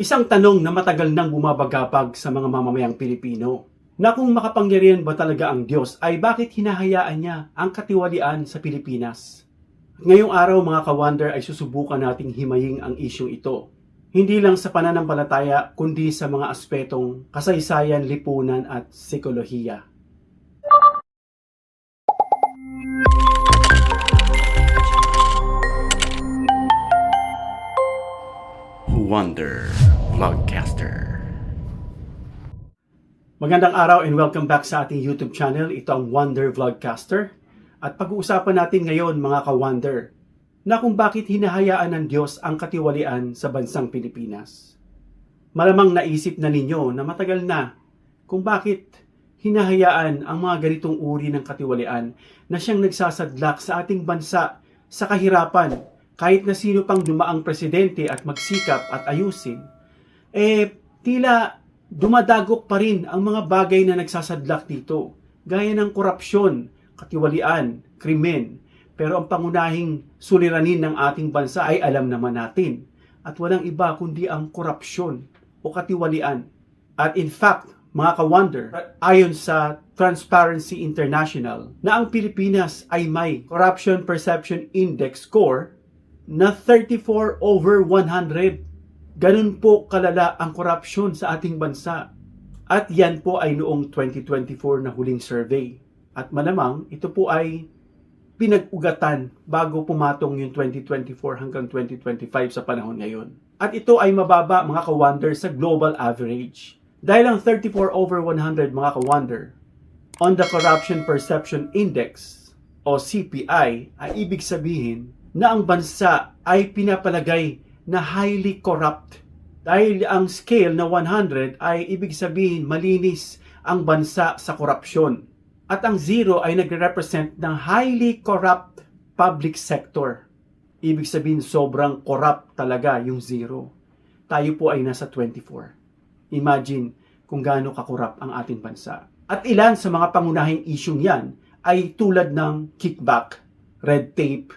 Isang tanong na matagal nang bumabagapag sa mga mamamayang Pilipino na kung makapangyarihan ba talaga ang Diyos ay bakit hinahayaan niya ang katiwalian sa Pilipinas. Ngayong araw mga ka-wonder ay susubukan nating himaying ang isyong ito. Hindi lang sa pananampalataya kundi sa mga aspetong kasaysayan, lipunan at psikolohiya. Wonder Vlogcaster. Magandang araw and welcome back sa ating YouTube channel. Ito ang Wonder Vlogcaster. At pag-uusapan natin ngayon mga ka-wonder na kung bakit hinahayaan ng Diyos ang katiwalian sa bansang Pilipinas. Malamang naisip na ninyo na matagal na kung bakit hinahayaan ang mga ganitong uri ng katiwalian na siyang nagsasadlak sa ating bansa sa kahirapan kahit na sino pang dumaang presidente at magsikap at ayusin, eh tila dumadagok pa rin ang mga bagay na nagsasadlak dito, gaya ng korupsyon, katiwalian, krimen. Pero ang pangunahing suliranin ng ating bansa ay alam naman natin at walang iba kundi ang korupsyon o katiwalian. At in fact, mga ka-wonder, ayon sa Transparency International, na ang Pilipinas ay may Corruption Perception Index score na 34 over 100. Ganun po kalala ang korupsyon sa ating bansa. At yan po ay noong 2024 na huling survey. At malamang ito po ay pinag-ugatan bago pumatong yung 2024 hanggang 2025 sa panahon ngayon. At ito ay mababa mga ka-wonder sa global average. Dahil ang 34 over 100 mga ka-wonder on the Corruption Perception Index o CPI ay ibig sabihin na ang bansa ay pinapalagay na highly corrupt. Dahil ang scale na 100 ay ibig sabihin malinis ang bansa sa korupsyon. At ang zero ay nagre-represent ng highly corrupt public sector. Ibig sabihin sobrang corrupt talaga yung zero. Tayo po ay nasa 24. Imagine kung gaano kakurap ang ating bansa. At ilan sa mga pangunahing isyong yan ay tulad ng kickback, red tape,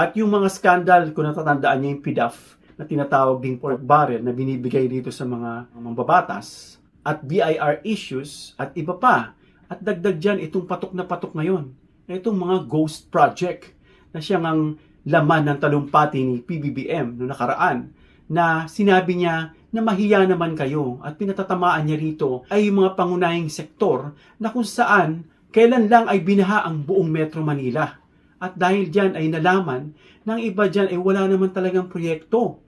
at yung mga skandal, kung natatandaan niyo yung PDAF na tinatawag ding pork barrel na binibigay dito sa mga mambabatas at BIR issues at iba pa. At dagdag dyan itong patok na patok ngayon na itong mga ghost project na siyang ang laman ng talumpati ni PBBM noong nakaraan na sinabi niya na mahiya naman kayo at pinatatamaan niya rito ay yung mga pangunahing sektor na kung saan kailan lang ay binaha ang buong Metro Manila. At dahil dyan ay nalaman ng iba dyan ay wala naman talagang proyekto.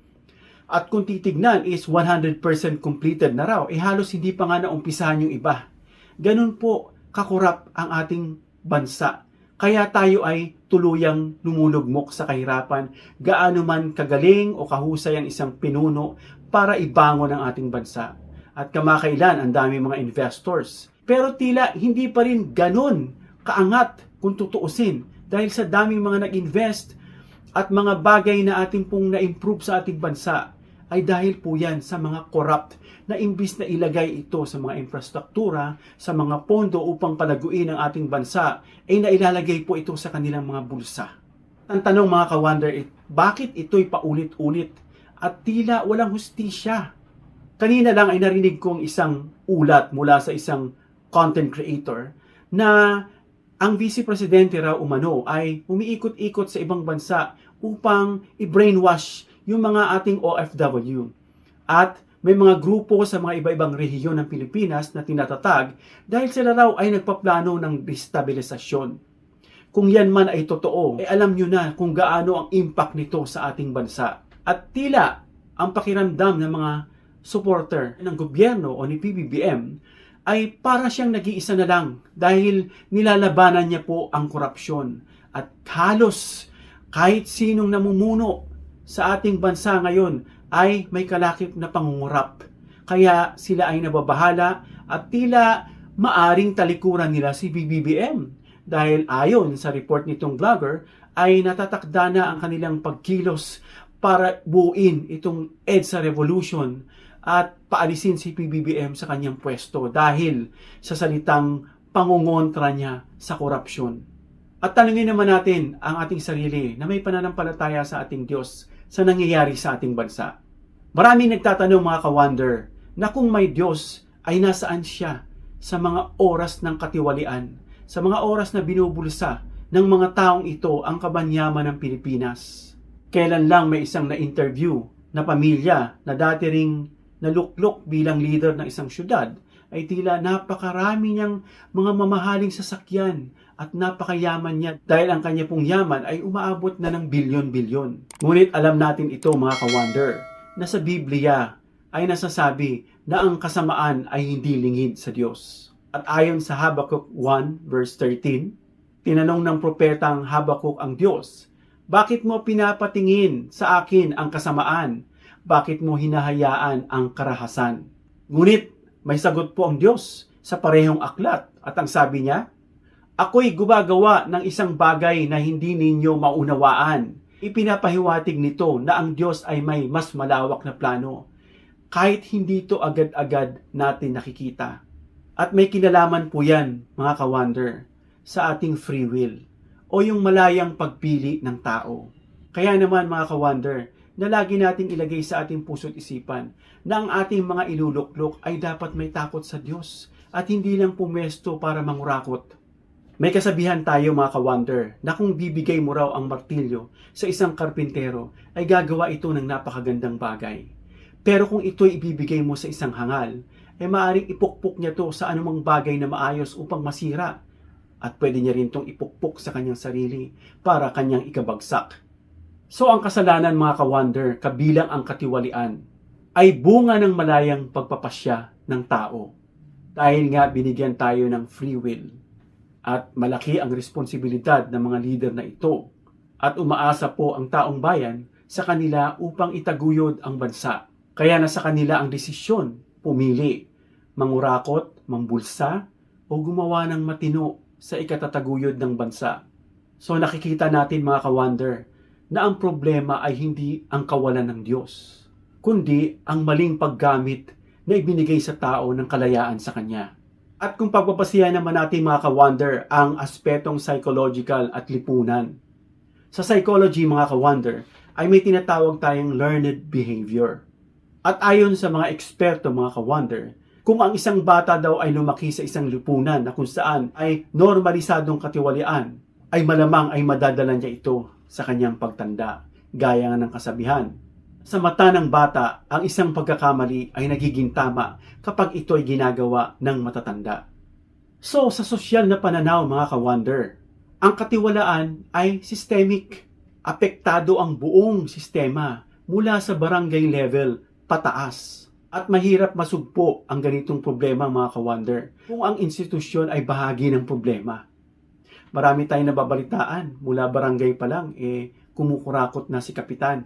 At kung titignan is 100% completed na raw, eh halos hindi pa nga naumpisahan yung iba. Ganun po kakurap ang ating bansa. Kaya tayo ay tuluyang lumulugmok sa kahirapan, gaano man kagaling o kahusay ang isang pinuno para ibangon ang ating bansa. At kamakailan ang dami mga investors. Pero tila hindi pa rin ganun kaangat kung tutuusin dahil sa daming mga nag-invest at mga bagay na ating pong na-improve sa ating bansa ay dahil po yan sa mga corrupt na imbis na ilagay ito sa mga infrastruktura, sa mga pondo upang palaguin ang ating bansa, ay nailalagay po ito sa kanilang mga bulsa. Ang tanong mga ka-wonder, eh, bakit ito'y paulit-ulit at tila walang hustisya? Kanina lang ay narinig kong isang ulat mula sa isang content creator na ang Vice Presidente raw umano ay umiikot-ikot sa ibang bansa upang i-brainwash yung mga ating OFW. At may mga grupo sa mga iba-ibang rehiyon ng Pilipinas na tinatatag dahil sila raw ay nagpaplano ng destabilisasyon. Kung yan man ay totoo, eh alam nyo na kung gaano ang impact nito sa ating bansa. At tila ang pakiramdam ng mga supporter ng gobyerno o ni PBBM ay para siyang nag-iisa na lang dahil nilalabanan niya po ang korupsyon. At halos kahit sinong namumuno sa ating bansa ngayon ay may kalakip na pangungurap. Kaya sila ay nababahala at tila maaring talikuran nila si BBBM. Dahil ayon sa report nitong vlogger ay natatakda na ang kanilang pagkilos para buuin itong EDSA Revolution at paalisin si PBBM sa kanyang pwesto dahil sa salitang pangungontra niya sa korupsyon. At tanungin naman natin ang ating sarili na may pananampalataya sa ating Diyos sa nangyayari sa ating bansa. Maraming nagtatanong mga ka-wonder na kung may Diyos ay nasaan siya sa mga oras ng katiwalian, sa mga oras na binubulsa ng mga taong ito ang kabanyaman ng Pilipinas. Kailan lang may isang na-interview na pamilya na dati ring naluklok bilang leader ng isang syudad ay tila napakarami niyang mga mamahaling sasakyan at napakayaman niya dahil ang kanya pong yaman ay umaabot na ng bilyon-bilyon. Ngunit alam natin ito mga ka-wonder na sa Biblia ay nasasabi na ang kasamaan ay hindi lingid sa Diyos. At ayon sa Habakkuk 1 verse 13, tinanong ng propetang Habakkuk ang Diyos, Bakit mo pinapatingin sa akin ang kasamaan? Bakit mo hinahayaan ang karahasan? Ngunit may sagot po ang Diyos sa parehong aklat at ang sabi niya, Ako'y gumagawa ng isang bagay na hindi ninyo maunawaan. Ipinapahiwatig nito na ang Diyos ay may mas malawak na plano. Kahit hindi ito agad-agad natin nakikita. At may kinalaman po yan, mga ka-wonder, sa ating free will o yung malayang pagpili ng tao. Kaya naman mga ka-wonder, na lagi nating ilagay sa ating puso't isipan na ang ating mga iluluklok ay dapat may takot sa Diyos at hindi lang pumesto para mangurakot. May kasabihan tayo mga ka-wonder na kung bibigay mo raw ang martilyo sa isang karpintero ay gagawa ito ng napakagandang bagay. Pero kung ito'y ibibigay mo sa isang hangal, ay maaaring ipukpok niya to sa anumang bagay na maayos upang masira at pwede niya rin itong ipukpok sa kanyang sarili para kanyang ikabagsak. So ang kasalanan mga ka-wonder, kabilang ang katiwalian, ay bunga ng malayang pagpapasya ng tao. Dahil nga binigyan tayo ng free will. At malaki ang responsibilidad ng mga leader na ito. At umaasa po ang taong bayan sa kanila upang itaguyod ang bansa. Kaya nasa kanila ang desisyon, pumili, mangurakot, mambulsa, o gumawa ng matino sa ikatataguyod ng bansa. So nakikita natin mga ka-wonder na ang problema ay hindi ang kawalan ng Diyos, kundi ang maling paggamit na ibinigay sa tao ng kalayaan sa Kanya. At kung pagpapasiyan naman natin mga ka-wonder ang aspetong psychological at lipunan. Sa psychology mga ka-wonder ay may tinatawag tayong learned behavior. At ayon sa mga eksperto mga ka-wonder, kung ang isang bata daw ay lumaki sa isang lipunan na kung saan ay normalisadong katiwalian, ay malamang ay madadala niya ito sa kanyang pagtanda, gaya nga ng kasabihan. Sa mata ng bata, ang isang pagkakamali ay nagiging tama kapag ito ay ginagawa ng matatanda. So, sa sosyal na pananaw mga ka-wonder, ang katiwalaan ay systemic. Apektado ang buong sistema mula sa barangay level pataas. At mahirap masugpo ang ganitong problema mga ka-wonder kung ang institusyon ay bahagi ng problema. Marami tayong nababalitaan mula barangay pa lang, eh, kumukurakot na si Kapitan.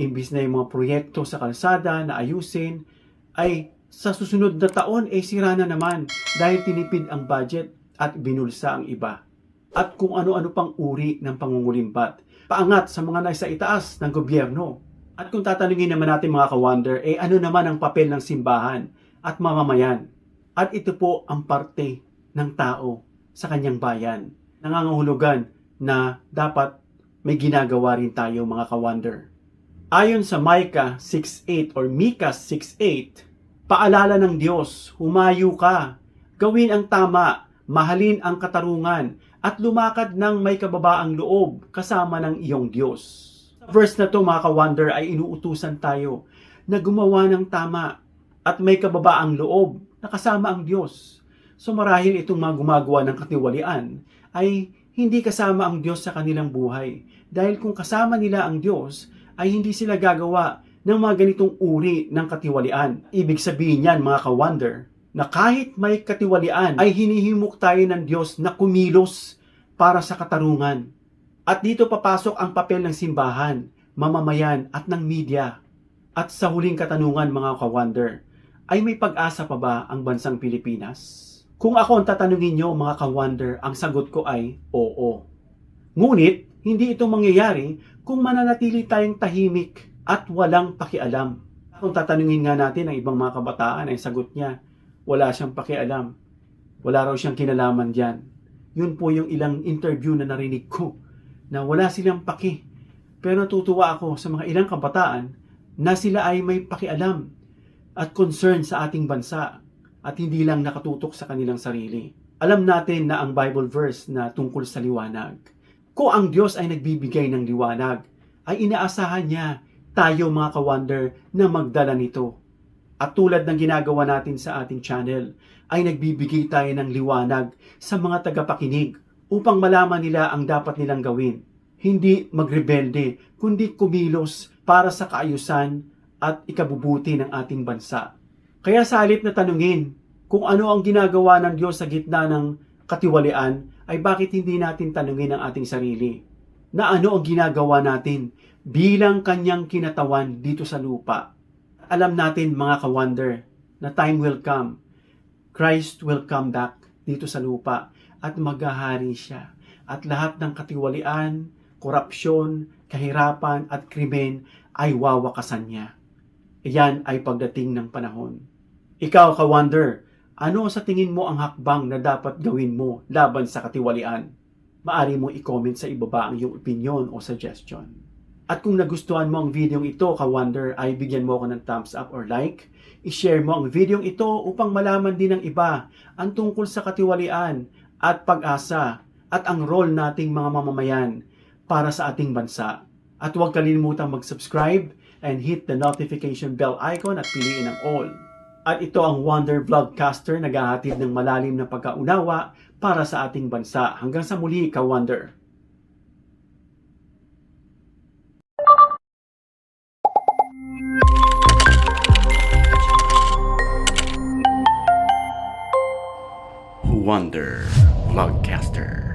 Imbis na yung mga proyekto sa kalsada na ayusin, ay sa susunod na taon ay sira na naman dahil tinipid ang budget at binulsa ang iba. At kung ano-ano pang uri ng pangungulimbat, paangat sa mga nasa itaas ng gobyerno. At kung tatanungin naman natin mga ka-wonder, eh ano naman ang papel ng simbahan at mamamayan? At ito po ang parte ng tao sa kanyang bayan. Nangangahulugan na dapat may ginagawa rin tayo mga ka-wonder. Ayon sa Micah 6.8 or Micah 6.8, paalala ng Diyos, humayo ka, gawin ang tama, mahalin ang katarungan, at lumakad ng may kababaang loob kasama ng iyong Diyos. Sa verse na to mga ka-wonder ay inuutusan tayo na gumawa ng tama at may kababaang loob na kasama ang Diyos. So marahil itong mga gumagawa ng katiwalian ay hindi kasama ang Diyos sa kanilang buhay. Dahil kung kasama nila ang Diyos, ay hindi sila gagawa ng mga ganitong uri ng katiwalian. Ibig sabihin yan mga ka-wonder, na kahit may katiwalian, ay hinihimok tayo ng Diyos na kumilos para sa katarungan. At dito papasok ang papel ng simbahan, mamamayan at ng media. At sa huling katanungan mga ka-wonder, ay may pag-asa pa ba ang bansang Pilipinas? Kung ako ang tatanungin nyo mga ka-wonder, ang sagot ko ay oo. Ngunit, hindi ito mangyayari kung mananatili tayong tahimik at walang pakialam. Kung tatanungin nga natin ang ibang mga kabataan, ay sagot niya, wala siyang pakialam. Wala raw siyang kinalaman diyan. Yun po yung ilang interview na narinig ko na wala silang paki. Pero natutuwa ako sa mga ilang kabataan na sila ay may pakialam at concern sa ating bansa at hindi lang nakatutok sa kanilang sarili. Alam natin na ang Bible verse na tungkol sa liwanag. Kung ang Diyos ay nagbibigay ng liwanag, ay inaasahan niya tayo mga ka-wonder na magdala nito. At tulad ng ginagawa natin sa ating channel, ay nagbibigay tayo ng liwanag sa mga tagapakinig upang malaman nila ang dapat nilang gawin. Hindi magrebelde, kundi kumilos para sa kaayusan at ikabubuti ng ating bansa. Kaya sa halip na tanungin kung ano ang ginagawa ng Diyos sa gitna ng katiwalian, ay bakit hindi natin tanungin ang ating sarili? Na ano ang ginagawa natin bilang kanyang kinatawan dito sa lupa? Alam natin mga ka-wonder na time will come. Christ will come back dito sa lupa at maghahari siya. At lahat ng katiwalian, korupsyon, kahirapan at krimen ay wawakasan niya. Iyan ay pagdating ng panahon. Ikaw, ka-wonder, ano sa tingin mo ang hakbang na dapat gawin mo laban sa katiwalian? Maari mo i-comment sa ibaba ang iyong opinion o suggestion. At kung nagustuhan mo ang video ito, ka-wonder, ay bigyan mo ako ng thumbs up or like. I-share mo ang video ito upang malaman din ng iba ang tungkol sa katiwalian at pag-asa at ang role nating mga mamamayan para sa ating bansa. At huwag kalilimutang mag-subscribe and hit the notification bell icon at piliin ang all. At ito ang Wonder Vlogcaster naghahatid ng malalim na pagkaunawa para sa ating bansa. Hanggang sa muli, ka-Wonder. Wonder Vlogcaster.